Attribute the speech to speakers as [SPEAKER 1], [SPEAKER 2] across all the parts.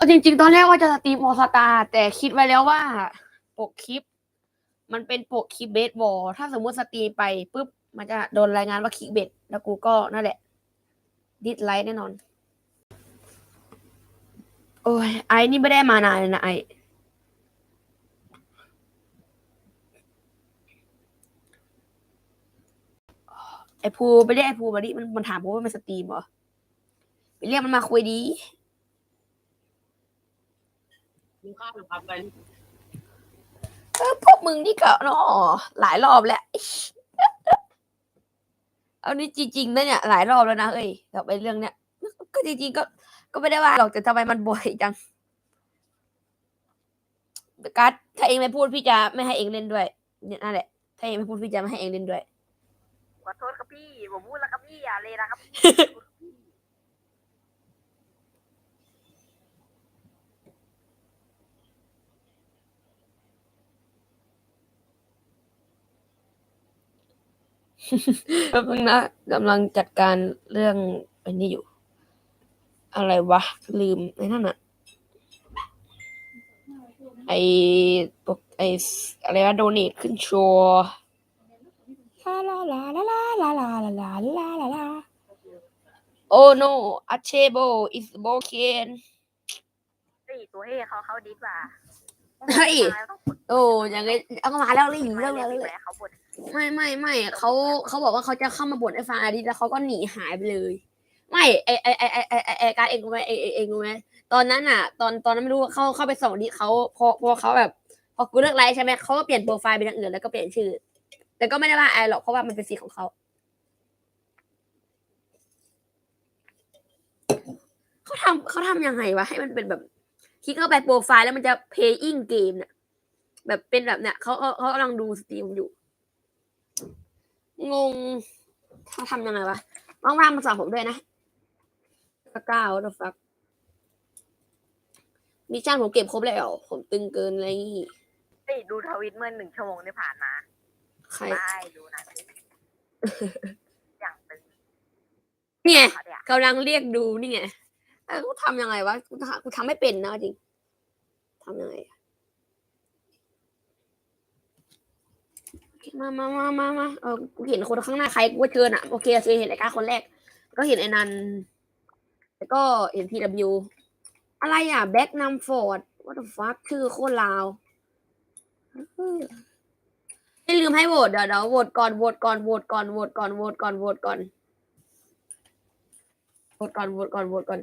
[SPEAKER 1] เอาจริง ๆ ตอนแรกว่าจะสตรีมออสตาแต่คิดไว้แล้วว่าปกคลิป มันเป็นปกคลิปเบสบอลถ้าสมมติสตรีมไปปุ๊บ มันจะโดนรายงานว่าคลิกเบสแล้วกูก็นั่นแหละ ดิสไลค์แน่นอน โอ้ยไอ้นี่ไม่ได้มานานเลยนะไอ้ไอ้ภูไปเรียกไอ้ภูมาดิมันมันถามผมว่ามันสตรีมเหรอไปเรียกมันมาคุยดี
[SPEAKER 2] กินข้าวหรือครับกัน
[SPEAKER 1] เออพวกมึงนี่ก็เนาะหลายรอบแล้ว เอานี่จริงๆนะเนี่ยหลายรอบแล้วนะเอ้ยกับไอ้เรื่องเนี้ยก็จริงๆก็ ก็ไม่ได้ว่าหรอกแต่ทำไมมันบ่อยจังการ์ดถ้าเองไม่พูดพี่จะไม่ให้เองเล่นด้วยเนี่ยนั่นแหละ ถ้าเองไม่พูดพี่จะไม่ให้เองเล่นด้วย
[SPEAKER 2] ขอโทษครับพี่ผมพูดแล้วครับพี่อย่าเลยนะครับ
[SPEAKER 1] แป๊บนึงนะกำลังจัดการเรื่องอันนี้อยู่ อะไรวะ ลืมไอ้นั่นอะไอปกไออะไรวะโดเนทขึ้นโชว์ลาลาลาลาลาลาลาลาลาลาลาลาโอ้ no achebo is broken
[SPEAKER 2] สี่ตัวเอเขาเขาดีกว่า
[SPEAKER 1] เฮ้ย โอ้ยังไงเอามาแล้วเลยเรื่อง
[SPEAKER 2] เรี
[SPEAKER 1] เลย
[SPEAKER 2] ย
[SPEAKER 1] เรื่องเลย
[SPEAKER 2] เขาบน
[SPEAKER 1] ไม่ไม่ไม่เขาเขาบอกว่าเขาจะเข้ามาบ่นไอ้ฟาอาดิแล้วเขาก็หนีหายไปเลย ไม่ไอไอไอไอไอไอไอการเองรู้ไหมไอไอเองรู้ไหมตอนนั้นอะ ตอนตอนนั้นไม่รู้ว่าเข้าเข้าไปส่องดิเขาพอพอเขาแบบ พอกูเลิกไลฟ์ใช่ไหมเขาก็เปลี่ยนโปรไฟล์เป็นอย่างอื่นแล้วก็เปลี่ยนชื่อ แต่ก็ไม่ได้ว่าไอหรอกเพราะว่ามันเป็นสิทธิ์ของเขาเขาทำเขาทำยังไงวะให้มันเป็นแบบ คลิกเข้าไปโปรไฟล์แล้วมันจะ playing game เนี่ยแบบเป็นแบบเนี่ยเขาเขาเขากำลังดูสตรีมอยู่ งงเขาทำยังไงวะว่างๆมาสอนผมด้วยนะเก้า what the fuck มิชชั่นผมเก็บครบแล้วผมตึงเกินอะไรงี้
[SPEAKER 2] เฮ้ยดูทวิตเมื่อหนึ่งชั่วโมงที่ผ่านมา
[SPEAKER 1] ใคร
[SPEAKER 2] ได้ดูนะอย่างตึง
[SPEAKER 1] นี่ไง
[SPEAKER 2] เขาเนี่ย
[SPEAKER 1] กำลังเรียกดูนี่ไง เออกูทำยังไงวะกูทำกูทำไม่เป็นนะจริงทำยังไงมามามามามาเออกูเห็นคนข้างหน้าใครกูก็เจอน่ะโอเคโอเคเห็นไอ้ก้าคนแรก ก็เห็นไอ้นันแล้วก็เห็นทีวอะไรอะแบ็กนัมฟอร์ด what the fuck ชื่อโคตรลาวไม่ลืมให้โหวตเดี๋ยวเดี๋ยวโหวตก่อนโหวตก่อนโหวตก่อนโหวตก่อนโหวตก่อนโหวตก่อนโหวตก่อนโหวตก่อนโหวตก่อน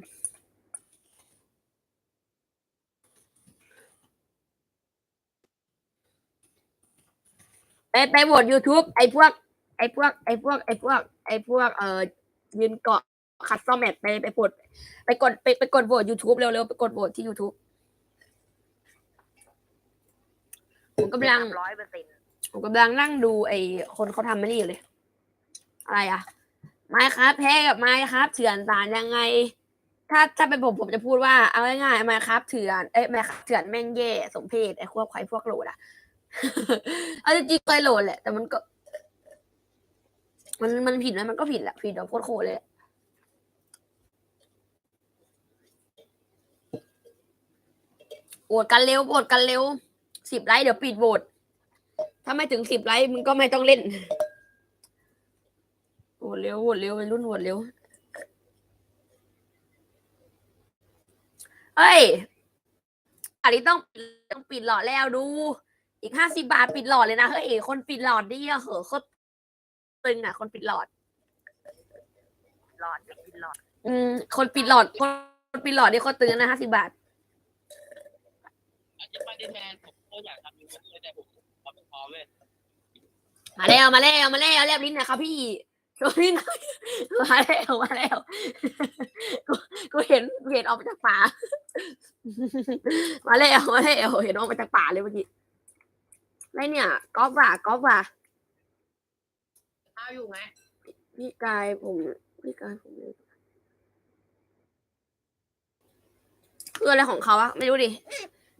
[SPEAKER 1] ไปไปโหวต YouTube ไอ้พวก ไอ้พวก ไอ้พวก ไอ้พวก ไอ้พวก เอ่อยืนเกาะคัดซอมแมทไปไปกดไปกดไปไปกดโหวต YouTube เร็วๆไปกดโหวตที่ YouTube ผมกำลัง
[SPEAKER 2] ร้อยเปอร์เซ็นต์
[SPEAKER 1] ผมกำลังนั่งดูไอ้คนเขาทำไม่นี่อยู่เลย อะไรอะไม่ครับแพ้กับไม่ครับเถื่อนสารยังไง ถ้าถ้าเป็นผมผมจะพูดว่าเอาง่ายๆไม่ครับเถื่อนเอ้ยไม่ครับเถื่อนแม่งแย่สมเพศไอ้พวกใครพวกโหลดอะ เอาจริงๆเคยโหลดแหละ แต่มันก็ มันมันผิดไหมมันก็ผิดแหละผิดแบบโคตรโคตรเลยโหวตกันเร็วโหวตกันเร็วสิบไลค์เดี๋ยวปิดโหวตถ้าไม่ถึงสิบไลค์มึงก็ไม่ต้องเล่นโหวตเร็วโหวตเร็วไปรุ่นโหวตเร็วเฮ้ยอันนี้ต้องต้องปิดหล่อแล้วดู อีกห้าสิบาทปิดหลอดเลยนะเฮ้ยคนปิดหลอดนี่อะเหอะโคตรตึงอะ คนปิดหลอด
[SPEAKER 2] หลอดจะกินหลอด
[SPEAKER 1] อืมคนปิดหลอดคนปิดหลอดนี่โคตรตึงนะห้าสิบาท
[SPEAKER 3] อาจจะไม่ได้แทนผมก็อยากทำอยู่เลยแต่ผมขอเป็นพอเว้ย
[SPEAKER 1] มาแล้วมาแล้วมาแล้วแลบลิ้นหนะครับพี่โชว์ลิ้นหน่อยมาแล้วมาแล้วกูกูเห็นกูเห็นออกมาจากป่า มาแล้วมาแล้วเห็นออกมาจากป่าเลยเมื่อกี้ อะไรเนี่ยก๊อฟว่ะก๊อฟว่ะ
[SPEAKER 3] ข้าวอยู่ไหม
[SPEAKER 1] พี่กายผมพี่กายผมเลยคืออะไรของเขาอะไม่รู้ดิ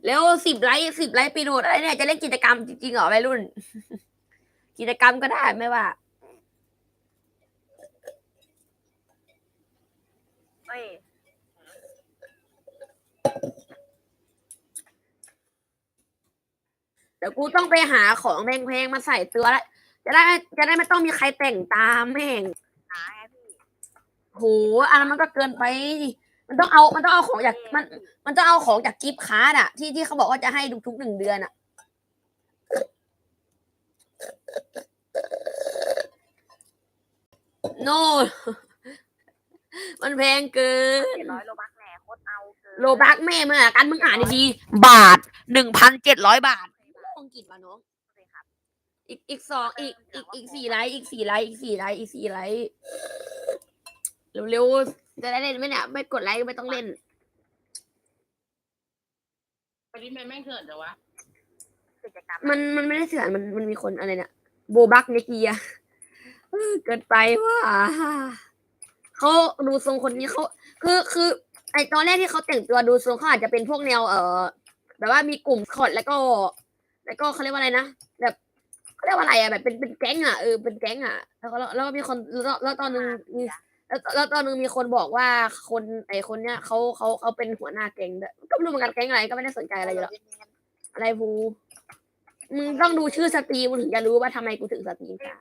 [SPEAKER 1] แล้วสิบไลค์สิบไลค์ปีโนดอะไรเนี่ยจะเล่นกิจกรรมจริงๆเหรอวัยรุ่น กิจกรรมก็ได้ไม่ว่า
[SPEAKER 2] เอ้ย
[SPEAKER 1] ดี๋ยวกูต้องไปหาของแพงๆมาใส่ตัวละจะได้จะได้ไม่ต้องมีใครแต่งตามแม่ง
[SPEAKER 2] หาไงพี่
[SPEAKER 1] โหอันนั้นมันก็เกินไป มันต้องเอา มันต้องเอาของจากมัน มันต้องเอาของจากกิฟต์คาร์ดอะที่ที่เขาบอกว่าจะให้ทุกๆหนึ่งเดือนอะโนมันแพงเกิน
[SPEAKER 2] เจ็ดร้อยโลบักแหน่โคตรเอาเกิน
[SPEAKER 1] โลบักแม่เมื่อกันมึงอ่านดีๆบาทหนึ่งพันเจ็ดร้อยบาท อังกฤษวะน้อง
[SPEAKER 2] เลยครับ
[SPEAKER 1] อีกอีกสองอีกอีกอีกสี่ไลท์อีกสี่ไลท์อีกสี่ไลท์อีกสี่ไลท์เร็วๆจะได้เล่นไหมเนี่ยไม่กดไลค์ไม่ต้องเล่น
[SPEAKER 3] ไปดิแม่งแม่งเถื่อนเดี๋ยววะ
[SPEAKER 2] กิจกรรม
[SPEAKER 1] มันมันไม่ได้เถื่อนมันมันมีคนอะไรเนี่ยโบบักเนกียเออเกินไปว่าเขาดูทรงคนนี้เขาคือคือไอตอนแรกที่เขาแต่งตัวดูทรงเขาอาจจะเป็นพวกแนวเออแบบว่ามีกลุ่มคอร์ดแล้วก็ แล้วก็เขาเรียกว่าอะไรนะแบบเขาเรียกว่าอะไรอะแบบเป็นเป็นแก๊งอะเออเป็นแก๊งอะแล้วก็แล้วก็มีคนแล้วแล้วตอนนึงมีแล้วแล้วตอนนึงมีคนบอกว่าคนไอคนเนี้ยเขาเขาเขาเป็นหัวหน้าแก๊งด้วยก็ไม่รู้เหมือนกันแก๊งอะไรก็ไม่ได้สนใจอะไรอยู่หรอกอะไรภูมึงต้องดูชื่อสตรีมมึงถึงจะรู้ว่าทำไมกูถึงสตรีมค่ะ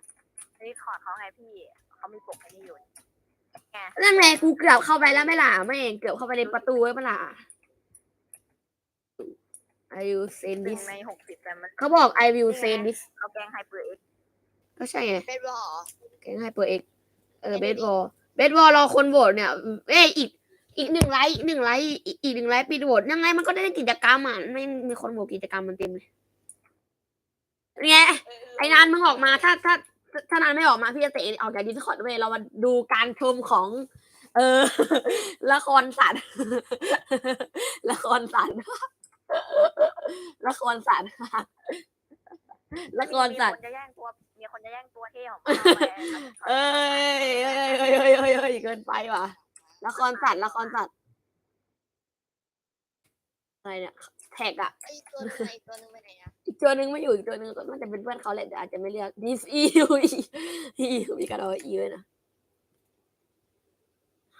[SPEAKER 2] นี่ขอดเขาไงพี่เขามีปกไอ้นี่อยู่ไง
[SPEAKER 1] นั่นไงกูเกือบเข้าไปแล้วไม่ล่ะไม่งเกือบเข้าไปในประตูไว้ไม่ล่ะ I will send
[SPEAKER 2] หนึ่ง
[SPEAKER 1] this
[SPEAKER 2] ในหกสิบแต่มัน
[SPEAKER 1] เขาบอก I will send this
[SPEAKER 2] เอาแกงไฮเปอร์เอ็กซ์
[SPEAKER 1] ก็ใช่ไง
[SPEAKER 4] เป็นบอ
[SPEAKER 1] แกงให้เปิดเอกเออเบสบอลเบสบอลรอคนโหวตเนี่ยเอ้ยอีกอีกหนึ่งไลค์อีกหนึ่งไลค์อีกอีกหนึ่งไลค์ปิดโหวตยังไงมันก็ได้เล่นกิจกรรมอะไม่มีคนโหวตกิจกรรมมันเต็มเลยเนี่ยไอ้นานมึงออกมาถ้าถ้าถ้าถ้านานไม่ออกมาพี่จะเตะออกจากดิสคอร์ดเว้ยเรามาดูการชมของ เออ ละครสัตว์ ละครสัตว์ ละครสัตว์ละครสัตว์
[SPEAKER 2] มีคนจะแย่งตัวมีคนจะแย่งตัวเท่ของเราไป
[SPEAKER 1] เอ้ยเอ้ยเอ้ยเอ้ยเอ้ยเอ้ยเกินไปว่ะละครสัตว์ละครสัตว์อะไรเนี่ยแท็กอะ
[SPEAKER 4] ไอตัวนึงไอตัวนึงไปไหนอะ
[SPEAKER 1] อีกตัวหนึ่งไม่อยู่อีกตัวหนึ่งก็น่าจะเป็นเพื่อนเขาแหละแต่อาจจะไม่เรียก this eu อีมีการเอาอีด้วยนะ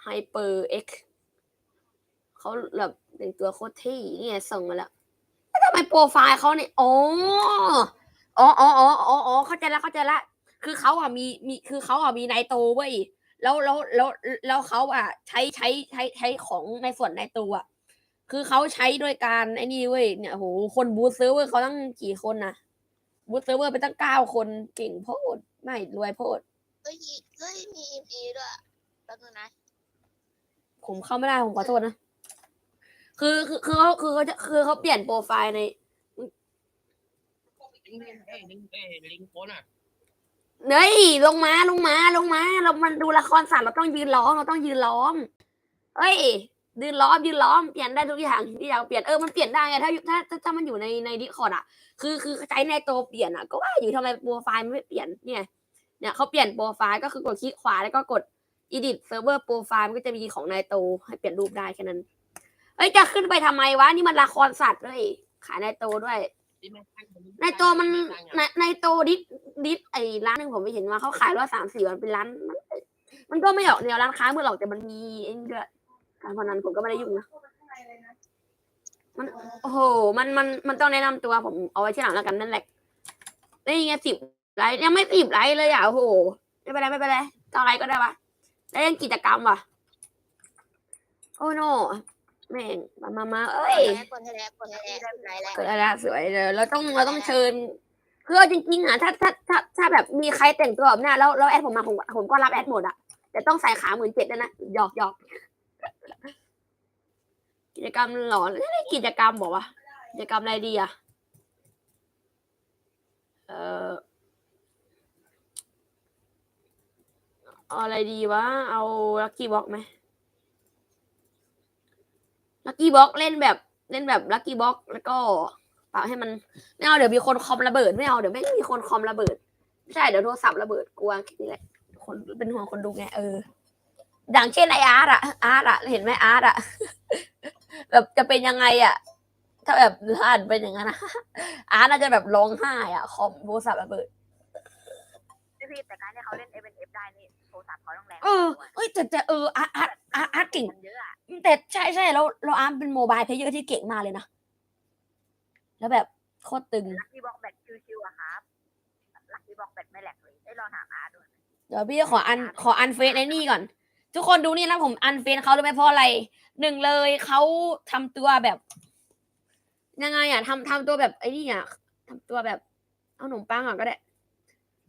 [SPEAKER 1] hyper x เขาแบบแต่งตัวโคตรเท่นี่ไงส่งมาแล้ว แล้วทำไมโปรไฟล์เขาเนี่ยอ๋ออ๋ออ๋ออ๋ออ๋ออ๋อเข้าใจแล้วเข้าใจแล้วคือเขาอะมีมีคือเขาอะมีไนโตเว้ยแล้วแล้วแล้วแล้วเขาอะ ใช้ใช้ใช้ใช้ของในส่วนไนโตอะคือเขาใช้โดยการไอ้นี่เว้ยเนี่ยโหคนบูตเซิร์ฟเวอร์เขาตั้งกี่คนนะบูตเซิร์ฟเวอร์ไปตั้งเก้าคนเก่งโพดไม่รวยโพด
[SPEAKER 4] เฮ้ยเฮ้ยมีอีพีด้วยแป๊บนึงนะ
[SPEAKER 1] ผมเข้าไม่ได้ผมขอโทษนะ คือคือคือเขาคือเขาจะคือเขาเปลี่ยนโปรไฟล์ใน
[SPEAKER 3] ลิงก์เอ้ยลิงก์เอ้ยลิงก์โพสต์อะ
[SPEAKER 1] เฮ้ยลงมาลงมาลงมา เรามันดูละครสัตว์เราต้องยืนล้อมเราต้องยืนล้อมเฮ้ยยืนล้อมยืนล้อมเปลี่ยนได้ทุกอย่างที่อยากเปลี่ยนเออมันเปลี่ยนได้ไงถ้าถ้าถ้าถ้ามันอยู่ในในดิคอร์ดอะ คือคือใช้ในตัวเปลี่ยนอะก็ว่าอยู่ทำไมโปรไฟล์มันไม่เปลี่ยนเนี่ยเนี่ยเขาเปลี่ยนโปรไฟล์ก็คือกดคลิกขวาแล้วก็กด edit server profile มันก็จะมีของนายโตให้เปลี่ยนรูปได้แค่นั้น เอ้ยจะขึ้นไปทำไมวะ นี่มันละครสัตว์เลย ขายนายโตด้วย
[SPEAKER 3] ที่แม่งตั้ง
[SPEAKER 1] ในโตมันในในโตดิสดิสไอ้ร้านหนึ่งผมไปเห็นว่าเขาขายร้อยสามสี่วันเป็นร้าน มันมันก็ไม่ออกแนวร้านค้าเมื่อหรอกแต่มันมีไอ้นี่ด้วยการพนันผมก็ไม่ได้ยุ่งนะมันโอ้โหมันมันมันต้องแนะนำตัวผมเอาไว้ที่หลังแล้วกันนั่นแหละนี่ไงสิบไลค์ยังไม่สิบไลค์เลยอะโอ้โหไม่เป็นไรไม่เป็นไรเก้าไลค์ก็ได้ปะแล้วยังกิจกรรมว่ะ โอ้โน แม่งมามามาเอ้ย
[SPEAKER 4] กดให้แล้วกดให้แล้วกดให้แล้ว
[SPEAKER 1] เกิดอะไรละสวยเลยเราต้องเราต้องเชิญคือเอาจริงๆอะถ้าถ้าถ้าถ้าแบบมีใครแต่งตัวแบบเนี้ยแล้วแล้วแอดผมมาผมผมก็รับแอดหมดอะแต่ต้องใส่ขาหมื่นเจ็ดด้วยนะหยอกหยอกกิจกรรมหลอนนี่กิจกรรมบอกว่ากิจกรรมอะไรดีอะเออเอาอะไรดีวะ เอาลักกี้บ็อกไหม ลักกี้บ็อกเล่นแบบเล่นแบบลักกี้บ็อกแล้วก็เปล่าให้มันไม่เอาเดี๋ยวมีคนคอมระเบิดไม่เอาเดี๋ยวไม่มีคนคอมระเบิดไม่ใช่เดี๋ยวโทรศัพท์ระเบิดกลัวแค่นี้แหละคนเป็นห่วงคนดูไงเอออย่างเช่นไออาร์ตอะอาร์ตอะเห็นไหมอาร์ตอะแบบจะเป็นยังไงอะถ้าแบบอ่านเป็นอย่างนั้นนะอาร์ตน่าจะแบบร้องไห้อะคอมโทรศัพท์ระเบิด
[SPEAKER 2] พี่พี่แต่การที่เขาเล่นเอเนเอฟได้นี่ โทรศัพท์เขาต้องแรง
[SPEAKER 1] เออเอ้ยแต่แต่เอออาร์ตอาร์ตอาร์ตอาร์ตเก่ง
[SPEAKER 2] มันเยอะอะ
[SPEAKER 1] แต่ใช่ใช่แล้วเราอาร์มเป็นโมบายเพลเยอร์ที่เก่งมากเลยนะ แล้วแบบโคตรตึง
[SPEAKER 2] ลักกี้บอกแบตชิวๆอะครับลักกี้บอกแบตไม่แหลกเลยได้ลองถามอาดู
[SPEAKER 1] เดี๋ยวพี่ขออันขออันเฟซไอ้นี่ก่อน ทุกคนดูนี่นะผมอันเฟซเขารู้ไหมเพราะอะไรหนึ่งเลยเขาทำตัวแบบ ยังไงอะทำทำตัวแบบไอ้นี่อะทำตัวแบบ เอาขนมปังอะก็ได้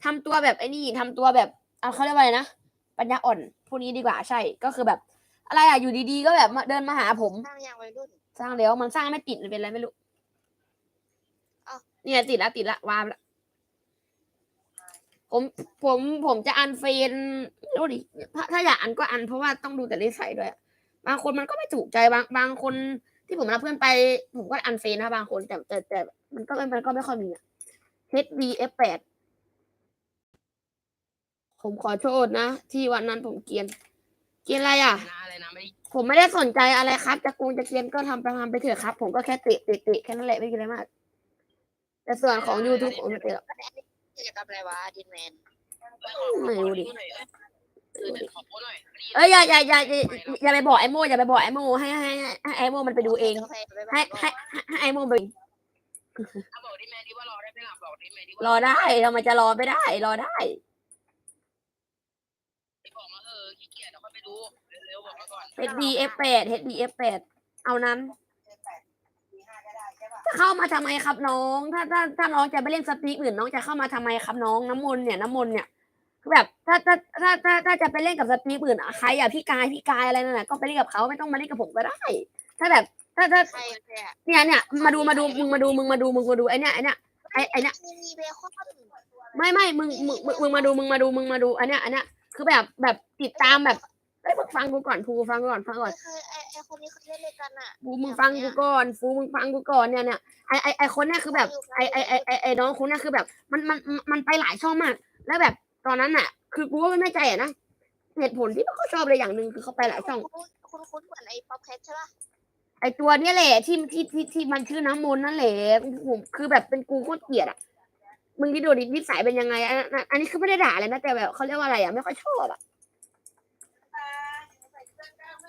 [SPEAKER 1] ทำตัวแบบไอ้นี่ทำตัวแบบเอาเขาเรียกว่าอะไรนะ ปัญญาอ่อนพวกนี้ดีกว่าใช่ก็คือแบบ อะไรอะอยู่ดีๆก็แบบมาเดินมาหาผม
[SPEAKER 4] สร้างอย่างวัยรุ่น
[SPEAKER 1] สร้างแล้วมันสร้างไม่ติดมันเป็นอะไรไม่รู้
[SPEAKER 4] อ้าว
[SPEAKER 1] เนี่ยติดละติดละวามละผมผมผมจะอันเฟนไม่รู้ดิถ้าถ้าอยากอันก็อันเพราะว่าต้องดูแต่นิสัยด้วยบางคนมันก็ไม่ถูกใจบางบางคนที่ผมรับเพื่อนไป ผมก็อันเฟนนะบางคนแต่แต่แต่มันก็มันก็ไม่ค่อยมีอะ HDF8 ผมขอโทษนะ ที่วันนั้นผมเกรียน เกรียนอะไรอะ
[SPEAKER 3] นะอะไรนะไม่ได้
[SPEAKER 1] ผมไม่ได้สนใจอะไรครับ จะกูจะเกรียนก็ทำไปทำไปเถอะครับ ผมก็แค่เตะเตะเตะแค่นั้นแหละไม่มีอะไรมาก แต่ส่วนของ YouTube ผมไม่เตะหรอก
[SPEAKER 4] กิจกรรมอะไรวะดินแมน
[SPEAKER 1] ไม่รู้ดิ
[SPEAKER 3] เออขอโพสหน่อย
[SPEAKER 1] เอ้ยอย่าอย่าอย่าอย่าอย่าไปบอกไอโมอย่าไปบอกไอโมให้ให้ให้ให้ไอโมมันไปดูเอง ให้ให้ให้ให้ไอโมไป
[SPEAKER 3] เอาบอกดิแมนดีว่ารอได้ไหมล่ะบอกดิแมนดีว่าร
[SPEAKER 1] อได้เรามันจะรอไม่ได้ รอได้
[SPEAKER 3] บอกมาเออขี้เกียจเดี๋ยวค่อยไปดเร็วๆบอกมาก่อน
[SPEAKER 1] HDF8 HDF8 เอานั้น จะเข้ามาทำไมครับน้อง ถ้าถ้าถ้าน้องจะไปเล่นสตรีมอื่นน้องจะเข้ามาทำไมครับน้องน้ำมนต์เนี่ยน้ำมนต์เนี่ยคือแบบถ้าถ้าถ้าถ้าถ้าจะไปเล่นกับสตรีมอื่นใครอะพี่กายพี่กายอะไรนั่นแหละก็ไปเล่นกับเขาไม่ต้องมาเล่นกับผมก็ได้ ถ้าแบบ ถ้าถ้า
[SPEAKER 4] ใครเนี่ย
[SPEAKER 1] เนี่ยเนี่ยมาดูมาดูมึงมาดูมึงมาดูมึงมาดูไอเนี่ยไอเนี่ยไอไอเนี่ย
[SPEAKER 4] มีเบคอน
[SPEAKER 1] ไม่ไม่มึงมึงมึงมึงมาดูมึงมาดูมึงมาดูอันเนี้ยอันเนี้ยคือแบบแบบติดตามแบบ อ้ยมึงฟังกูก่อนฟูฟังกูก่อนฟังก่อน
[SPEAKER 4] เคยไอไอคนนี้เขาเล่นด้วยกันอะ
[SPEAKER 1] ฟูมึงฟังกูก่อนฟูมึงฟังกูก่อนเนี่ยเนี่ยไอไอไอคนเนี้ยคือแบบไอไอไอไอไอน้องคนเนี้ยคือแบบ มันมันมันไปหลายช่องมาก แล้วแบบตอนนั้นอะ คือกูก็ไม่แน่ใจอะนะเหตุผลที่เขาชอบเลยอย่างหนึ่งคือเขาไปหลายช่อง
[SPEAKER 4] คุณคุ้นเหมือนไอป๊อปแคทใช่ป่ะ
[SPEAKER 1] ไอตัวเนี้ยแหละที่ที่ที่ที่มันชื่อน้ำมนต์นั่นแหละผมคือแบบเป็นกูโคตรเกลียดอะมึงที่ดูดินิสัยเป็นยังไงอันอันอันนี้คือไม่ได้ด่าเลยนะแต่แบบเขาเรียกว่าอะไรอะไม่ค่อยชอบอะ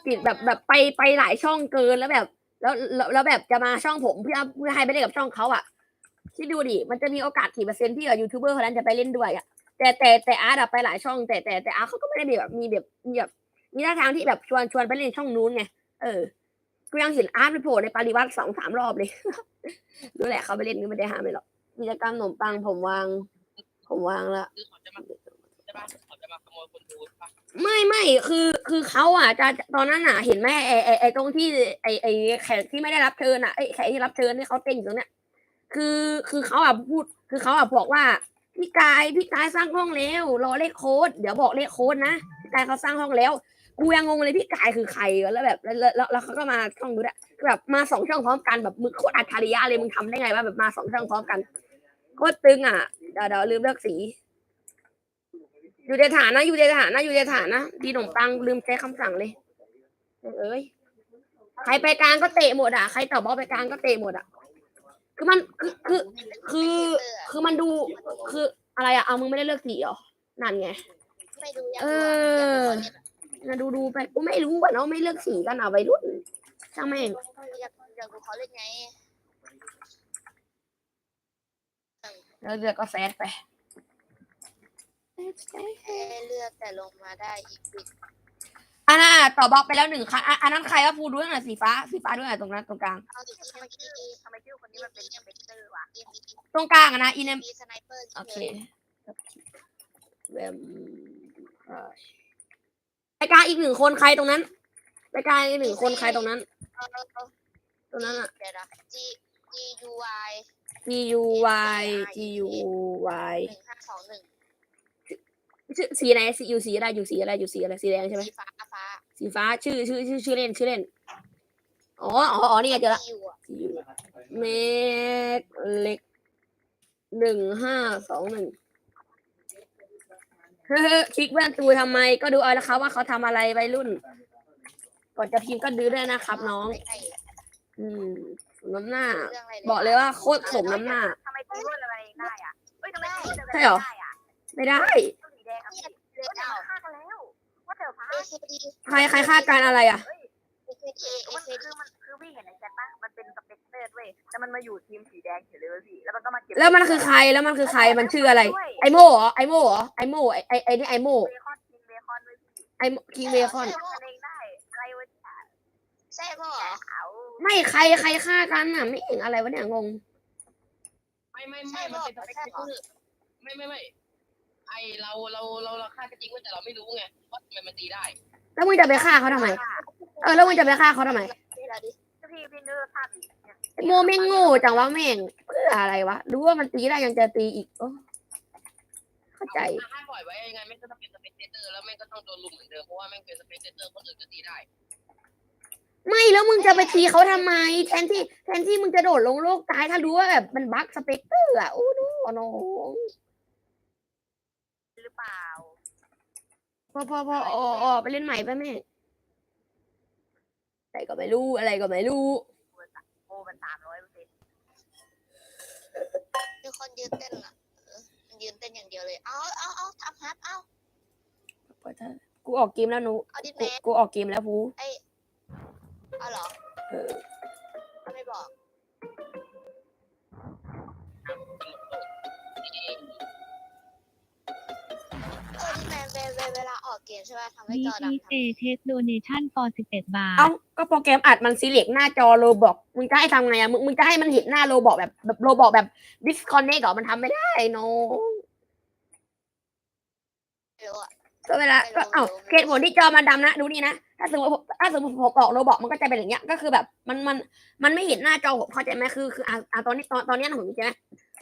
[SPEAKER 1] ติดแบบแบบไปไปหลายช่องเกินแล้วแบบ แล้วแล้วแล้วแบบจะมาช่องผมเพื่อเพื่อให้ไปเล่นกับช่องเขาอะที่ดูดิมันจะมีโอกาสกี่เปอร์เซ็นต์ที่ยูทูบเบอร์คนนั้นจะไปเล่นด้วยอะแต่แต่แต่อาร์ตอะไปหลายช่อง แต่แต่แต่อาร์ตเขาก็ไม่ได้มีแบบมีแบบมีแบบมีท่าทางที่แบบชวนชวนไปเล่นช่องนู้นไงเออกูยังเห็นอาร์ตไปโผล่ในปาริวัตสองสามรอบเลยรู้แหละเขาไปเล่นก็ไม่ได้ห้ามไปหรอกกิจกรรมขนมปังผมวาง ผมวางละ ไม่ไม่คือคือเขาอะจะตอนนั้นอะเห็นไหมไอไอไอตรงที่ไอไอแขกที่ไม่ได้รับเชิญอะไอแขกที่รับเชิญที่เขาเต้นอยู่ตรงเนี้ยคือคือเขาอะพูด คือเขาอะบอกว่าพี่กายพี่กายสร้างห้องแล้วรอเลขโค้ดเดี๋ยวบอกเลขโค้ดนะพี่กายเขาสร้างห้องแล้วกูยังงงเลยพี่กายคือใครแล้วแบบแล้วแล้วแล้วเขาก็มาช่องดูด้วยแบบมาสองช่องพร้อมกันแบบมึงโคตรอัจฉริยะเลยมึงทำได้ไงว่าแบบมาสองช่องพร้อมกันโคตรตึงอะเดี๋ยวเดี๋ยวลืมเลือกสี อยู่ในฐานนะ อยู่ในฐานนะอยู่ในฐานนะดีขนมปังลืมใช้คำสั่งเลย เอ้ย ใครไปกลางก็เตะหมดอะ ใครตอบบอลไปกลางก็เตะหมดอะ คือมันคือคือคือคือมันดูคืออะไรอะ เอามึงไม่ได้เลือกสีเหรอ นั่นไง
[SPEAKER 4] ไม่ดูยัง
[SPEAKER 1] เออนะดูดูไปกูไม่รู้ว่าเนาะไม่เลือกสีกันอะวัยรุ่นช่างแม่ง
[SPEAKER 4] อยากอยากดูเขาเล่นไง
[SPEAKER 1] แล้วเลือกก็แซดไป
[SPEAKER 4] แค่เลือกแต่ลงมาได้อีกบิด
[SPEAKER 1] อันน่ะต่อบล็อกไปแล้วหนึ่งครั้งอะอันนั้นใครว่าพูดด้วยหน่อยสีฟ้าสีฟ้าด้วยหน่อยตรงนั้นตรงกลาง
[SPEAKER 4] เอาอีกที
[SPEAKER 2] ทำไม
[SPEAKER 4] เมื่อ
[SPEAKER 2] ชื่
[SPEAKER 4] กี้
[SPEAKER 2] อทำไมชื่อคนนี้มันเป็นสเปกเตอร์วะ
[SPEAKER 4] เอ็มบี
[SPEAKER 1] ตรงกลางอะนะอินเนม
[SPEAKER 4] มีสไนเปอร์
[SPEAKER 1] โอเคเวมไปกลางอีกหนึ่งคนใครตรงนั้นไปกลางอีกหนึ่งคนใครตรงนั้น ตรงนั้นอะ
[SPEAKER 4] เดี๋ยวนะ G G U Y
[SPEAKER 1] G U Y G U Y
[SPEAKER 4] หนึ่งห้าสองหนึ่ง
[SPEAKER 1] ชื่อสีอะไรสีอยู่สีอะไรอยู่สีอะไรอยู่สีอะไรสีแดงใช่ไหม
[SPEAKER 4] สีฟ้าฟ้า
[SPEAKER 1] สีฟ้าชื่อชื่อชื่อชื่อเล่นชื่อเล่นอ๋ออ๋ออ๋อนี่ไงเจอละ
[SPEAKER 4] อยู่อะ
[SPEAKER 1] สีเมกเล็กหนึ่งห้าสองหนึ่งเฮ้อคลิกแว่นตูทำไมก็ดูเอาละครับว่าเขาทำอะไรวัยรุ่น ก่อนจะพิมพ์ก็ดูด้วยนะครับน้อง
[SPEAKER 4] ใกล้
[SPEAKER 1] อืมสมน้ำหน้า
[SPEAKER 4] ๆเรื่องอะไร
[SPEAKER 1] บอกเลยว่าโคตรสมน้ำหน้า
[SPEAKER 2] ทำไมตีรุ่นอะไรได้อะเฮ้ยทำไมตีรุ่นอะไร
[SPEAKER 1] ใช่เหรอ
[SPEAKER 2] ได้อะ
[SPEAKER 1] ไม่ได้
[SPEAKER 2] สีแดงอะ
[SPEAKER 4] เนี่ย
[SPEAKER 2] เฮ้
[SPEAKER 4] เลือยก
[SPEAKER 2] เดี๋ยว
[SPEAKER 4] เอา
[SPEAKER 2] มันฆ่ากันแล้วว่าเถอะพา
[SPEAKER 4] เอเคดี
[SPEAKER 1] ใครใครคาดการณ์อะไรอะ
[SPEAKER 2] เฮ้ย
[SPEAKER 4] เอเคดีเอ
[SPEAKER 2] มัน
[SPEAKER 4] เค
[SPEAKER 2] คือมันคือพี่เห็นในแชทปะมันเป็นสเปกเตอร์เว้ยแต่มันมาอยู่ทีมสีแดงเฉยเลยเว้ยพี่แล้วมันก็มาเก็บ
[SPEAKER 1] แล้วมันคือใครแล้วมันคือใครมันชื่ออะไร ไอโม่เหรอไอโม่เหรอไอโม่ไอไอไอนี่ไอโม่
[SPEAKER 2] เบคอนทีมเบคอนด้วยพี่
[SPEAKER 1] ไอคิงเบคอน
[SPEAKER 2] ทำเองได้อะไรวะเนี่ย
[SPEAKER 4] ใช่พ่อเหรอ
[SPEAKER 2] เอา
[SPEAKER 1] ไม่ใครใครฆ่ากันอะ ไม่เห็นอะไรวะเนี่ยงง
[SPEAKER 3] ไม่ไม่ไม่มันเป็นสเปกเตอร์ไม่ไม่ไม่ ไอเราเราเราเราฆ่าก็จริงเว้ยแต่เราไม่รู้ไงว่าทำไมมันตีได้
[SPEAKER 1] แล้วมึงจะไปฆ่าเขาทำไม เออแล้วมึงจะไปฆ่าเขาทำไม
[SPEAKER 4] นี่ละดิ
[SPEAKER 2] พี่พี่นึกภาพดิเนี่ย
[SPEAKER 1] ไอ้โมแม่งโง่จังวะแม่งเพื่ออะไรวะรู้ว่ามันตีได้ยังจะตีอีกโอ้เข้าใจ
[SPEAKER 3] ถ้าปล่อยไว้ยังไงแม่งก็ต้องเป็นสเปกเตอร์แล้วแม่งก็ต้องโดนลุมเหมือนเดิมเพราะว่าแม่งเป็นสเปกเตอร์คนอื่นก็ตีได้
[SPEAKER 1] ไม่แล้วมึงจะไปตีเขาทำไม แทนที่แทนที่มึงจะโดดลงโลกตายถ้ารู้ว่าแบบมันบั๊กสเปกเตอร์อะโอ้โหน้อง
[SPEAKER 2] หรือ เปล่า
[SPEAKER 1] พอพอพอออออไปเล่นใหม่ไปแม่อะไรก็ไม่รู้อะไรก็ไม่รู้
[SPEAKER 2] โอ้มันสามร้อยเปอร์เซ็นต์
[SPEAKER 4] มีคนยืนเต้นอะเออมันยืนเต้นอย่างเดียวเลย เอาเอาเอาทำฮัทเอา
[SPEAKER 1] กูออกเกมแล้วหนู
[SPEAKER 4] เอาดิแม
[SPEAKER 1] กู
[SPEAKER 4] น
[SPEAKER 1] กูออกเกมแล้วฟู
[SPEAKER 4] เอาเหรอ
[SPEAKER 1] เออ
[SPEAKER 4] ไม่บอก เออดิแมนเวเวเวลาออกเกมใช่ป่ะทำให้
[SPEAKER 5] ดี
[SPEAKER 4] จอ
[SPEAKER 5] ที
[SPEAKER 4] ดำ
[SPEAKER 5] เอเทสโดเนชั่นฟอร์11บาท
[SPEAKER 1] เอ้าก็โปรแกรมอัดมันซีเล็กหน้าจอโรบอกมึงจะให้ทำไงอะมึงมึงจะให้มันเห็นหน้าโรบอกแบบแบบโรบอกแบบดิสคอนเนกเหรอมันทำไม่ได้น้อง
[SPEAKER 4] ไม่รู้อะ
[SPEAKER 1] ก็เวลา
[SPEAKER 4] ไม่รู้
[SPEAKER 1] ก็เอ้า
[SPEAKER 4] ไม่รู้
[SPEAKER 1] เหตุผลที่จอมันดำนะดูนี่นะถ้าสมมติผมถ้าสมมติผมออกโรบอกมันก็จะเป็นอย่างเงี้ยก็คือแบบมันมันมันไม่เห็นหน้าจอผมเข้าใจไหมคือคืออะอะตอนนี้ตอนตอนเนี้ยผมใช่ไหม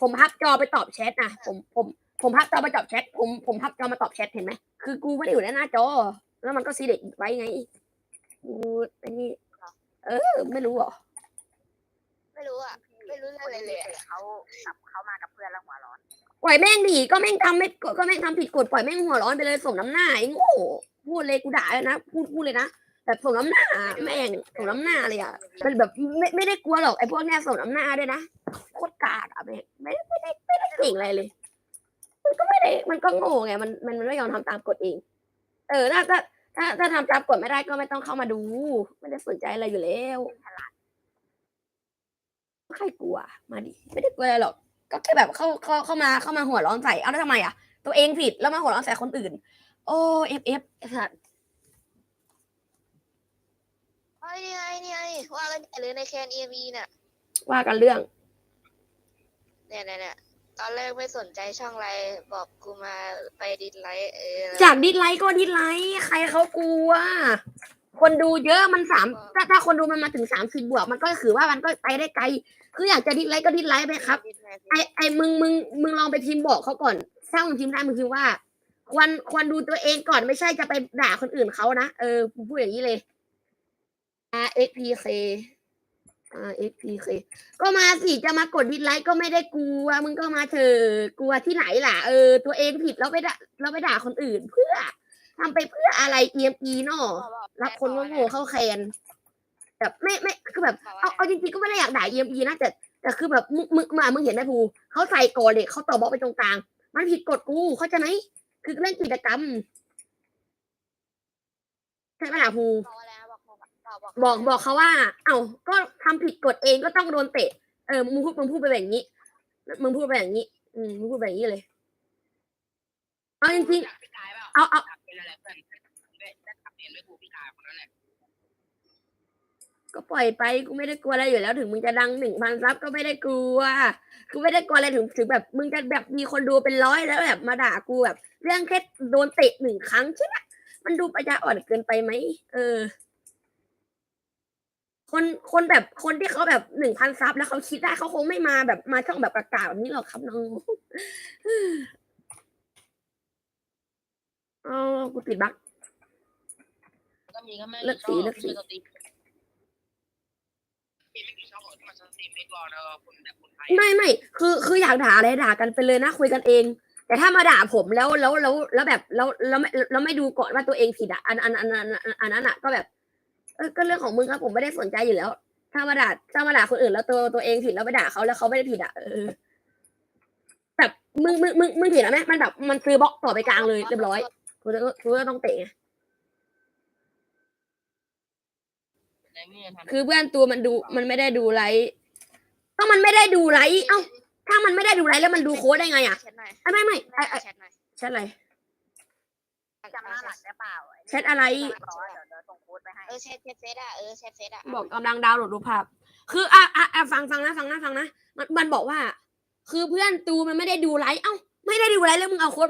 [SPEAKER 1] ผมพับจอไปตอบแชทนะผมผม ผมพับจอไปตอบแชท ผมผมพับจอมาตอบแชทเห็นไหมคือกูไม่ได้อยู่ในหน้าจอ แล้วมันก็ซีเล็กไว้ไงกูไอ้นี่เออ ไม่รู้เหรอ
[SPEAKER 4] ไม่รู้อะไม่รู้เรื่องอะไรเลยอะ
[SPEAKER 2] เขากลับเขามากับเพื่อนแล้วหัวร้อน
[SPEAKER 1] ปล่อยแม่งดีก็แม่งทำไม่ก็แม่งทำผิดกฎปล่อยแม่งหัวร้อนไปเลยส่งน้ำหน้าไอ้โง่พูดเลยกูด่าเลยนะพูดพูดเลยนะแบบส่งน้ำหน้าแม่งส่งน้ำหน้าเลยอะมันแบบไม่ไม่ได้กลัวหรอกไอ้พวกเนี้ยส่งน้ำหน้าด้วยนะโคตรกากอะแม่งไม่ได้ไม่ได้ไม่ได้เก่งอะไรเลย มันก็ไม่ได้มันก็โง่ไงมันมันมันไม่ยอมทำตามกฎเอง เออถ้าถ้าถ้าถ้าทำตามกฎไม่ได้ก็ไม่ต้องเข้ามาดู ไม่ได้สนใจอะไรอยู่แล้วใครกลัว มาดิไม่ได้กลัวอะไรหรอกก็แค่แบบเข้าเข้าเข้ามาเข้ามาหัวร้อนใส่เอาแล้วทำไมอะ ตัวเองผิดแล้วมาหัวร้อนใส่คนอื่น โอ้เอฟเอฟสัตว์
[SPEAKER 4] เฮ้ยนี่ไงนี่ไงว่ากันหรือในแคนเอ็มีเนี่ย
[SPEAKER 1] ว่ากันเรื่อง
[SPEAKER 4] เนี่ยเนี่ยเนี่ย ตอนแรกไม่สนใจช่องอะไรบอกกูมาไปดิสไลค์เออ
[SPEAKER 1] จากดิสไลค์ก็ดิสไลค์ใครเขากลัว คนดูเยอะมันสามถ้าถ้าคนดูมันมาถึงสามสิบบวก มันก็ถือว่ามันก็ไปได้ไกล คืออยากจะดิสไลค์ก็ดิสไลค์ไปครับ
[SPEAKER 4] ดิสแมน
[SPEAKER 1] ไอไอมึงมึงมึงลองไปพิมพ์บอกเขาก่อนถ้ามึงพิมพ์ได้มึงพิมพ์ว่า ควรควรดูตัวเองก่อนไม่ใช่จะไปด่าคนอื่นเขานะ เออกูพูดอย่างนี้เลย R X P K R X P K ก็มาสิจะมากดดิสไลค์ก็ไม่ได้กลัว มึงก็มาเถอะกลัวที่ไหนล่ะ เออ ตัวเองผิดแล้วไปด่าแล้วไปด่าคนอื่นเพื่อทำไปเพื่ออะไร E M E เนาะรับคนโง่ๆเข้าแคนแบบไม่ไม่คือแบบเอาเอาจริงๆก็ไม่ได้อยากด่า EME นะแต่แต่คือแบบมึงมึงมามึงเห็นไหมภูเขาใส่ก่อนเลยเขาต่อบล็อกไปตรงกลาง มันผิดกฎกูเข้าใจไหมคือเล่นกิจกรรมใช่ไหมล่ะภู
[SPEAKER 4] บอกอะไรนะ บอกบอกบอก
[SPEAKER 1] บอกบอกเขาว่า เอ้าก็ทำผิดกฎเองก็ต้องโดนเตะ เออมึงพูดมึงพูดไปแบบนี้มึงพูดไปแบบนี้ อืมมึงพูดแบบนี้เลย เอาจริง
[SPEAKER 3] พี่กายเปล่า
[SPEAKER 1] ๆเอาเอา
[SPEAKER 3] เป็นอะไรเพื่อนได้ได้ขับเรียนด้วยกูพี่กายคนนั้นแหละ
[SPEAKER 1] ก็ปล่อยไปกูไม่ได้กลัวอะไรอยู่แล้ว ถึงมึงจะดังหนึ่งพันซับก็ไม่ได้กลัวกูไม่ได้กลัวอะไรถึงถึงแบบ มึงจะแบบมีคนดูเป็นร้อยแล้วแบบมาด่ากูแบบ เรื่องแค่โดนเตะหนึ่งครั้งใช่ไหมมันดูปัญญาอ่อนเกินไปไหมเออ คนคนแบบคนที่เขาแบบหนึ่งพันซับแล้วเขาคิดได้เขาคงไม่มาแบบมาช่องแบบประกาศแบบนี้หรอกครับน้องเอากูติดบั๊ก
[SPEAKER 3] ก็มีก็แม่
[SPEAKER 1] เลิกสีเลิกสี
[SPEAKER 3] พี่ไม่มีช่องหรอกที่มันสตรีมเบสบอลเออคนแบบคนไทย
[SPEAKER 1] ไม่ไม่คือคืออยากด่าอะไรด่ากันไปเลยนะคุยกันเอง แต่ถ้ามาด่าผมแล้วแล้วแล้วแล้วแบบแล้วแล้วไม่แล้วไม่ดูก่อนว่าตัวเองผิดอะอันอันอันอันอันอันนั้นอะก็แบบ เออก็เรื่องของมึงครับผมไม่ได้สนใจอยู่แล้ว ถ้ามาด่าถ้ามาด่าคนอื่นแล้วตัวตัวเองผิดแล้วไปด่าเขาแล้วเขาไม่ได้ผิดอะเออแบบมึงมึงมึงมึงผิดแล้วไหมมันแบบมันซื้อบล็อกต่อไปกลางเลยเรียบร้อยกูจะกูก็ต้องเตะไง
[SPEAKER 3] ในเมื่อทำ
[SPEAKER 1] คือเพื่อนตัวมันดูมันไม่ได้ดูไลฟ์ก็มันไม่ได้ดูไลฟ์เอ้าถ้ามันไม่ได้ดูไลฟ์แล้วมันดูโค้ดได้ไงอะ
[SPEAKER 4] แชทหน่อย
[SPEAKER 1] ไอ้ไม่ไม่ไอ้ไอ้
[SPEAKER 4] แชทหน่อย
[SPEAKER 1] แชทอะไร
[SPEAKER 2] จำหน้าหลักได้เปล่า
[SPEAKER 1] แชทอะไร
[SPEAKER 2] บอกว่าเดี๋ยวเดี๋ยวส่งโค้ดไปให้
[SPEAKER 4] เออแชทแชทเฟซอะเออแชทเฟซอะ
[SPEAKER 1] บอกกำลังดาวน์โหลดรูปภาพ คืออะอะอะฟังฟังนะฟังนะฟังนะ มันมันบอกว่า คือเพื่อนตูมันไม่ได้ดูไลฟ์เอ้า ไม่ได้ดูไลฟ์แล้วมึงเอาโค้ด